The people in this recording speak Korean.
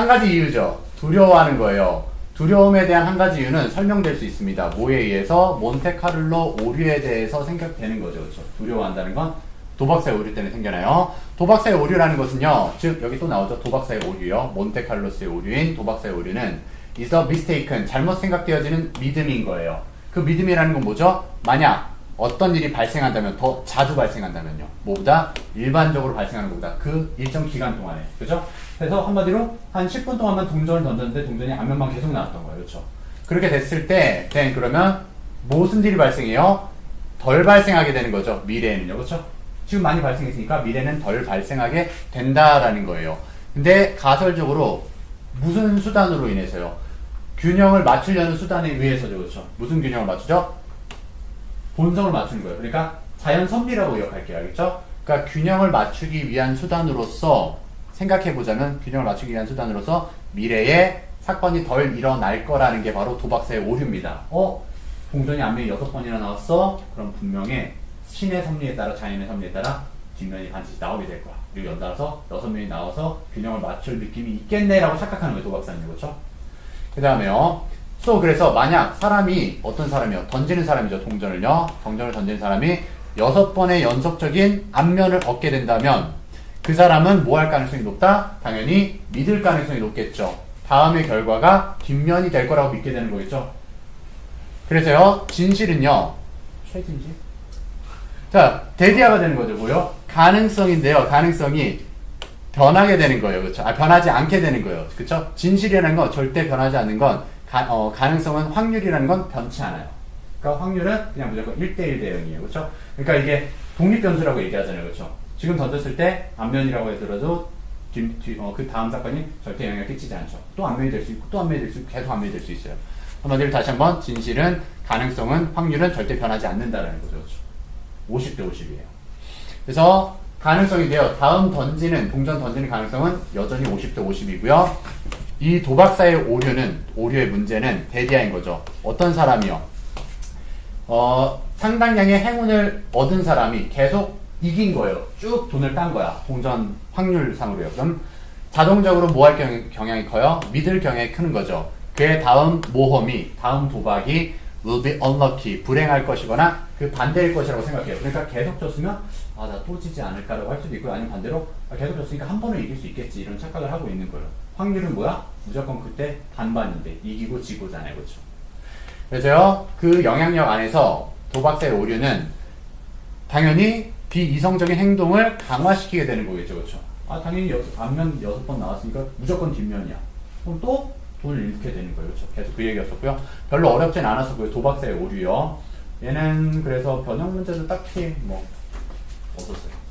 한 가지 이유죠. 두려워하는 거예요. 두려움에 대한 한 가지 이유는 설명될 수 있습니다. 뭐에 의해서 몬테카를로 오류에 대해서 생각되는 거죠. 그렇죠? 두려워한다는 건 도박사의 오류 때문에 생겨나요. 도박사의 오류라는 것은요. 즉 여기 또 나오죠. 도박사의 오류요. 몬테칼로스의 오류인 도박사의 오류는 is a mistaken 잘못 생각되어지는 믿음인 거예요. 그 믿음이라는 건 뭐죠? 만약 어떤 일이 발생한다면 더 자주 발생한다면요. 뭐보다 일반적으로 발생하는 것보다 그 일정 기간 동안에 그죠? 그래서 한마디로 한 10분 동안만 동전을 던졌는데 동전이 앞면만 계속 나왔던 거예요. 그렇죠? 그렇게 됐을 때, then 그러면 무슨 일이 발생해요? 덜 발생하게 되는 거죠. 미래에는요. 그렇죠? 지금 많이 발생했으니까 미래는 덜 발생하게 된다라는 거예요. 근데 가설적으로 무슨 수단으로 인해서요? 균형을 맞추려는 수단에 의해서죠. 그렇죠? 무슨 균형을 맞추죠? 본성을 맞추는 거예요. 그러니까 자연 섭리라고 기억할게요. 알겠죠? 그러니까 균형을 맞추기 위한 수단으로서 생각해 보자면 균형을 맞추기 위한 수단으로서 미래에 사건이 덜 일어날 거라는 게 바로 도박사의 오류입니다. 어? 동전이 앞면이 여섯 번이나 나왔어? 그럼 분명히 신의 섭리에 따라 자연의 섭리에 따라 뒷면이 반드시 나오게 될 거야. 그리고 연달아서 여섯 명이 나와서 균형을 맞출 느낌이 있겠네라고 착각하는 거예요. 도박사님 그렇죠? 그 다음에요. 또 그래서 만약 사람이 어떤 사람이요? 던지는 사람이죠. 동전을요. 동전을 던지는 사람이 여섯 번의 연속적인 안면을 얻게 된다면 그 사람은 뭐 할 가능성이 높다? 당연히 믿을 가능성이 높겠죠. 다음의 결과가 뒷면이 될 거라고 믿게 되는 거겠죠. 그래서요. 진실은요. 최진실? 자, 대디아가 되는 거죠. 뭐요? 가능성인데요. 가능성이 변하게 되는 거예요. 그렇죠? 아, 변하지 않게 되는 거예요. 그렇죠? 진실이라는 건 절대 변하지 않는 건 가, 어, 가능성은 확률이라는 건 변치 않아요. 그러니까 확률은 그냥 무조건 1대1 대 0이에요. 그렇죠? 그러니까 이게 독립변수라고 얘기하잖아요. 그렇죠? 지금 던졌을 때 앞면이라고 하더라도 뒤, 뒤, 어, 그 다음 사건이 절대 영향을 끼치지 않죠. 또 앞면이 될 수 있고 또 앞면이 될 수 있고 계속 앞면이 될 수 있어요. 한마디로 다시 한번 진실은 가능성은 확률은 절대 변하지 않는다라는 거죠. 그렇죠? 50대 50이에요. 그래서 가능성인데요. 다음 던지는 동전 던지는 가능성은 여전히 50대 50이고요. 이 도박사의 오류는 오류의 문제는 대디아인 거죠. 어떤 사람이요? 어, 상당량의 행운을 얻은 사람이 계속 이긴 거예요. 쭉 돈을 딴 거야. 동전 확률상으로요. 그럼 자동적으로 뭐 할 경향이 커요? 믿을 경향이 크는 거죠. 그의 다음 모험이, 다음 도박이 will be unlucky, 불행할 것이거나 그 반대일 것이라고 생각해요. 그러니까 계속 졌으면 아, 나 또 지지 않을까라고 할 수도 있고요. 아니면 반대로 아, 계속 졌으니까 한 번은 이길 수 있겠지. 이런 착각을 하고 있는 거예요. 확률은 뭐야? 무조건 그때 반반인데 이기고 지고잖아요. 그렇죠? 그래서요, 그 영향력 안에서 도박사의 오류는 당연히 비이성적인 행동을 강화시키게 되는 거겠죠. 그렇죠? 아, 당연히 여섯, 앞면 여섯 번 나왔으니까 무조건 뒷면이야. 그럼 또 돈을 잃게 되는 거예요. 그렇죠? 계속 그 얘기였었고요. 별로 어렵진 않았었고요. 도박사의 오류요. 얘는 그래서 변형 문제도 딱히 뭐 없었어요.